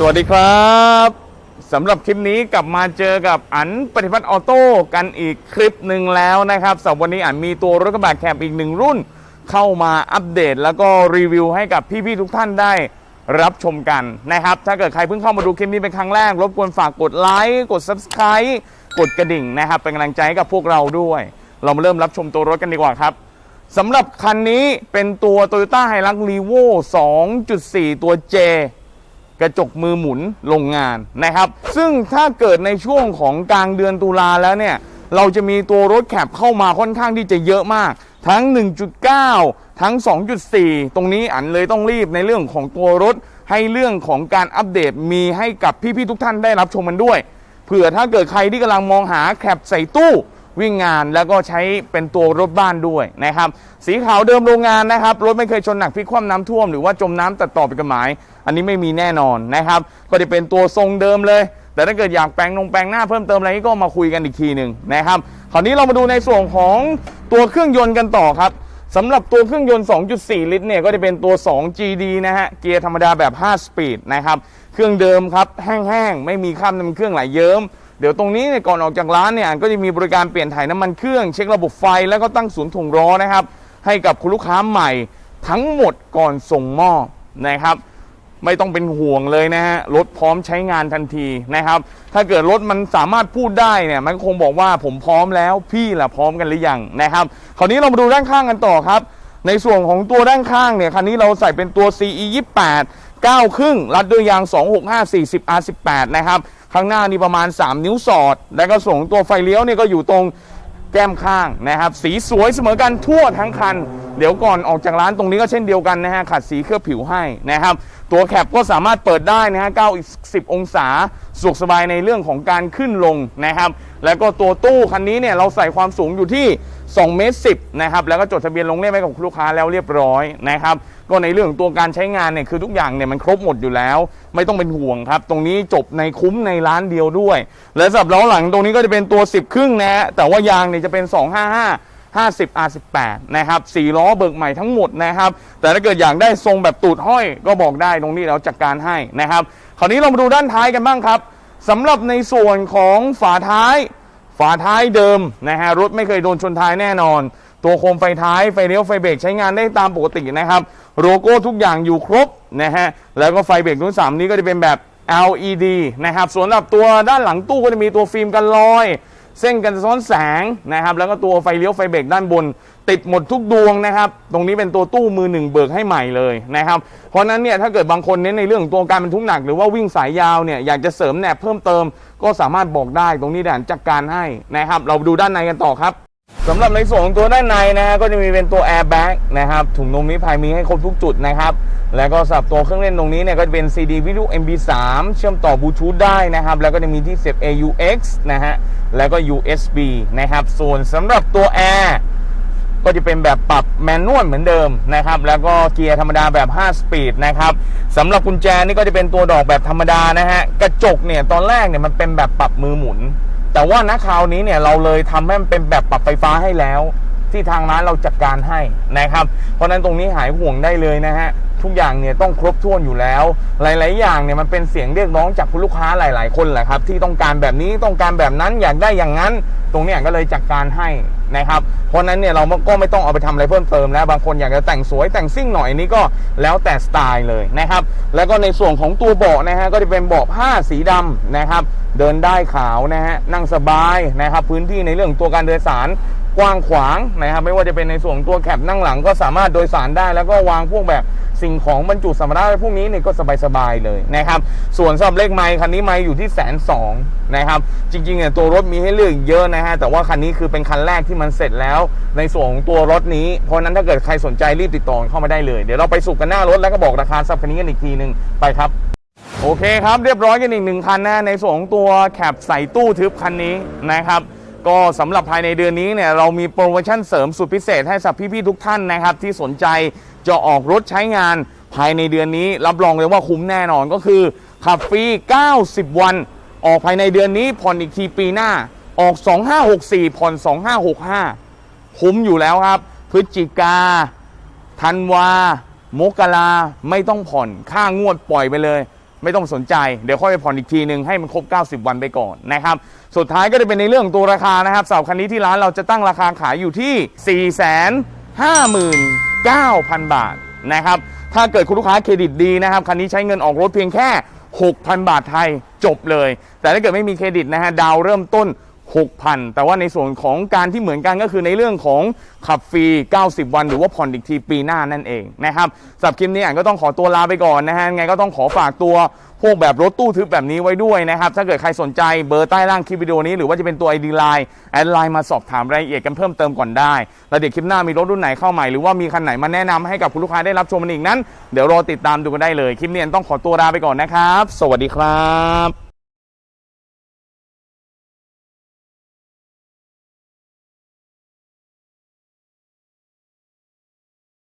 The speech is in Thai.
สวัสดีครับสำหรับคลิปนี้กลับมาเจอกับอันปฏิพัฒน์ออโต้กันอีกคลิปหนึ่งแล้วนะครับสำหรับวันนี้อันมีตัวรถกระบะแคบอีกหนึ่งรุ่น เข้ามาอัปเดตแล้วก็รีวิวให้กับพี่ๆทุกท่านได้รับชมกันนะครับ ถ้าเกิดใครเพิ่งเข้ามาดูคลิปนี้เป็นครั้งแรก รบกวนฝากกดไลค์กด Subscribe กดกระดิ่งนะครับ เป็นกำลังใจให้กับพวกเราด้วย เรามาเริ่มรับชมตัวรถกันดีกว่าครับสำหรับคันนี้เป็นตัว Toyota Hilux Revo 2.4 ตัว J กระจกมือหมุนโรงงานนะครับ ซึ่งถ้าเกิดในช่วงของกลางเดือนตุลาแล้วเนี่ย เราจะมีตัวรถแคปเข้ามาค่อนข้างที่จะเยอะมาก ทั้ง 1.9 ทั้ง 2.4 ตรงนี้อันเลยต้องรีบในเรื่องของตัวรถ ให้เรื่องของการอัปเดตมีให้กับพี่ๆทุกท่านได้รับชมกันด้วย เผื่อถ้าเกิดใครที่กำลังมองหาแคปใส่ตู้ วิ่งงานแล้วก็ใช้เป็นตัวรถบ้านด้วยนะครับ สีขาวเดิมโรงงานนะครับ รถไม่เคยชนหนักพลิกคว่ำน้ำท่วมหรือว่าจมน้ำตัดต่อเป็นกฎหมาย อันนี้ไม่มีแน่นอนนะครับ ก็จะเป็นตัวทรงเดิมเลย แต่ถ้าเกิดอยากแปลงนงแปลงหน้าเพิ่มเติมอะไรก็มาคุยกันอีกทีหนึ่งนะครับ คราวนี้เรามาดูในส่วนของตัวเครื่องยนต์กันต่อครับสำหรับตัวเครื่องยนต์ 2.4 ลิตรเนี่ยก็จะเป็นตัว 2GD นะฮะ เกียร์ธรรมดาแบบ 5 สปีดนะครับ เครื่องเดิมครับ แห้งๆ ไม่มีข้ามน้ำเครื่องไหลเยิ้ม เดี๋ยวตรงนี้เนี่ยก่อนออกจากร้านเนี่ยก็จะมีบริการเปลี่ยนถ่ายน้ำมันเครื่องเช็คระบบไฟแล้วก็ตั้งศูนย์ถ่วงล้อนะครับ ให้กับคุณลูกค้าใหม่ทั้งหมดก่อนส่งมอบนะครับ ไม่ต้องเป็นห่วงเลยนะฮะรถพร้อมใช้งานทันทีนะครับ ถ้าเกิดรถมันสามารถพูดได้เนี่ยมันคงบอกว่าผมพร้อมแล้วพี่ล่ะพร้อมกันหรือยังนะครับ คราวนี้เรามาดูด้านข้างกันต่อครับ ในส่วนของตัวด้านข้างเนี่ยคันนี้เราใส่เป็นตัว CE 28 9ครึ่งรัดด้วยยาง 265 40 R18 นะครับ ข้างหน้านี่ประมาณ 3 นิ้วสอด แล้วก็ส่งตัวไฟเลี้ยวเนี่ยก็อยู่ตรงแก้มข้างนะครับ สีสวยเสมอกันทั่วทั้งคัน เดี๋ยวก่อนออกจากร้านตรงนี้ก็เช่นเดียวกันนะฮะขัดสีเคลือบผิวให้นะครับ ตัวแคปก็สามารถเปิดได้นะฮะ9อีก10องศาสะดวกสบายในเรื่องของการขึ้นลงนะครับ แล้วก็ตัวตู้คันนี้เนี่ยเราใส่ความสูงอยู่ที่ 2เมตร10นะครับแล้วก็จดทะเบียนลงเล่มให้กับลูกค้าแล้วเรียบร้อยนะครับก็ในเรื่องของตัวการใช้งานเนี่ยคือทุกอย่างเนี่ยมันครบหมดอยู่แล้ว ไม่ต้องเป็นห่วงครับ ตรงนี้จบในคุ้มในร้านเดียวด้วย และสำหรับล้อหลังตรงนี้ก็จะเป็นตัว 10 ครึ่งนะฮะแต่ว่ายางเนี่ยจะเป็น 255 50 R18 นะครับ4ล้อเบิกใหม่ทั้งหมดนะครับ แต่ถ้าเกิดอยากได้ทรงแบบตูดห้อยก็บอกได้ตรงนี้เราจัดการให้นะครับ คราวนี้เรามาดูด้านท้ายกันบ้างครับสำหรับในส่วนของฝาท้าย ฝาท้ายเดิมนะฮะรถไม่เคยโดนชนท้ายแน่นอน ตัวโคมไฟท้ายไฟเลี้ยวไฟเบรกใช้งานได้ตามปกตินะครับโลโก้ทุกอย่างอยู่ครบนะฮะแล้วก็ไฟเบรกรุ่นสามนี้ก็จะเป็นแบบ LED นะครับส่วนสำหรับตัวด้านหลังตู้ก็จะมีตัวฟิล์มกันรอย เส้นกันซ้อนแสงนะครับแล้วก็ตัวไฟเลี้ยวไฟเบรกด้านบน ติดหมดทุกดวงนะครับ ตรงนี้เป็นตัวตู้มือหนึ่งเบิกให้ใหม่เลยนะครับ เพราะนั้นเนี่ยถ้าเกิดบางคนเน้นในเรื่องตัวการบรรทุกหนักหรือว่าวิ่งสายยาวเนี่ยอยากจะเสริมแหนบเพิ่มเติม ก็สามารถบอกได้ตรงนี้ด่านจัดการให้นะครับ เราดูด้านในกันต่อครับสำหรับในส่วนของตัวด้านในนะฮะก็จะมีเป็นตัวแอร์แบ็กนะครับถุงลมนิพพายมีให้ครบทุกจุดนะครับ แล้วก็สำหรับตัวเครื่องเล่นตรงนี้เนี่ยก็จะเป็น CD วิดีโอ MP3 เชื่อมต่อบลูทูธได้นะครับ แล้วก็จะมีที่เสียบ AUX นะฮะแล้วก็ USB นะครับ ส่วนสำหรับตัวแอร์ ก็จะเป็นแบบปรับแมนนวลเหมือนเดิมนะครับ แล้วก็เกียร์ธรรมดาแบบ 5 สปีดนะครับสำหรับกุญแจนี่ก็จะเป็นตัวดอกแบบธรรมดานะฮะ กระจกเนี่ยตอนแรกเนี่ยมันเป็นแบบปรับมือหมุน แต่ว่าณคราวนี้เนี่ยเราเลยทำให้มันเป็นแบบปรับไฟฟ้าให้แล้ว ที่ทางร้านเราจัดการให้นะครับ เพราะฉะนั้นตรงนี้หายห่วงได้เลยนะฮะทุกอย่างเนี่ยต้องครบถ้วนอยู่แล้ว หลาย ๆ อย่างเนี่ยมันเป็นเสียงเรียกร้องจากคุณลูกค้าหลาย ๆ คนแหละครับ ที่ต้องการแบบนี้ต้องการแบบนั้นอยากได้อย่างนั้น ตรงเนี้ยก็เลยจัดการให้ นะครับเพราะนั้นเนี่ยเราก็ไม่ต้องเอาไปทำอะไรเพิ่มเติมแล้วบางคนอยากจะแต่งสวยแต่งซิ่งหน่อยนี่ก็แล้วแต่สไตล์เลยนะครับแล้วก็ในส่วนของตัวเบาะนะฮะก็จะเป็นเบาะผ้าสีดำนะครับเดินได้ขาวนะฮะนั่งสบายนะครับพื้นที่ในเรื่องตัวการเดินสาร กว้างขวางนะครับไม่ว่าจะเป็นในส่วนตัวแคปนั่งหลังก็สามารถโดยสารได้ แล้วก็วางพวกแบบสิ่งของบรรจุสัมภาระพวกนี้เนี่ยก็สบายๆเลยนะครับส่วนสำหรับเลขไมค์คันนี้ไมค์อยู่ที่แสนสองนะครับจริงๆเนี่ยตัวรถมีให้เลือกเยอะนะฮะแต่ว่าคันนี้คือเป็นคันแรกที่มันเสร็จแล้ว ในส่วนของตัวรถนี้ เพราะฉะนั้นถ้าเกิดใครสนใจรีบติดต่อเข้ามาได้เลย เดี๋ยวเราไปสุกกันหน้ารถแล้วก็บอกราคาสับคันนี้กันอีกทีหนึ่งไปครับโอเคครับเรียบร้อยกันอีกหนึ่งคันนะในส่วนของตัวแคปใส่ตู้ทึบคันนี้นะครับ ก็สำหรับภายในเดือนนี้เนี่ยเรามีโปรโมชั่นเสริมสุดพิเศษให้สำหรับพี่ๆทุกท่านนะครับ ที่สนใจจะออกรถใช้งานภายในเดือนนี้ รับรองเลยว่าคุ้มแน่นอนก็คือขับฟรี 90 วัน ออกภายในเดือนนี้ผ่อนอีกทีปีหน้าออก 2564ผ่อน2565 คุ้มอยู่แล้วครับ พฤศจิกาธันวามกราไม่ต้องผ่อนค่างวดปล่อยไปเลย ไม่ต้องสนใจเดี๋ยวค่อยไปผ่อนอีกทีหนึ่งให้มันครบ 90 วันไปก่อนนะครับสุดท้ายก็จะเป็นในเรื่องตัวราคานะครับสาวคันนี้ที่ร้านเราจะตั้งราคาขายอยู่ที่ 459,000 บาทนะครับถ้าเกิดคุณลูกค้าเครดิตดีนะครับคันนี้ใช้เงินออกรถเพียงแค่ 6,000 บาทไทยจบเลย แต่ถ้าเกิดไม่มีเครดิตนะฮะดาวเริ่มต้น 6,000 แต่ว่าในส่วนของการที่เหมือนกันก็คือในเรื่องของขับฟรี 90 วัน หรือว่าผ่อนอีกทีปีหน้านั่นเองนะครับสำหรับคลิปนี้อ่านก็ต้องขอตัวลาไปก่อนนะฮะไงก็ต้องขอฝากตัวพวกแบบรถตู้ทึบแบบนี้ไว้ด้วยนะครับ ถ้าเกิดใครสนใจเบอร์ใต้ล่างคลิปวิดีโอนี้ หรือว่าจะเป็นตัว ID Line แอดไลน์มาสอบถามรายละเอียดกันเพิ่มเติมก่อนได้ แล้วเดี๋ยวคลิปหน้ามีรถรุ่นไหนเข้าใหม่ หรือว่ามีคันไหนมาแนะนำให้กับคุณลูกค้าได้รับชมมันอีกนั้น เดี๋ยวรอติดตามดูกันได้เลย คลิปนี้ต้องขอตัวลาไปก่อนนะครับ สวัสดีครับ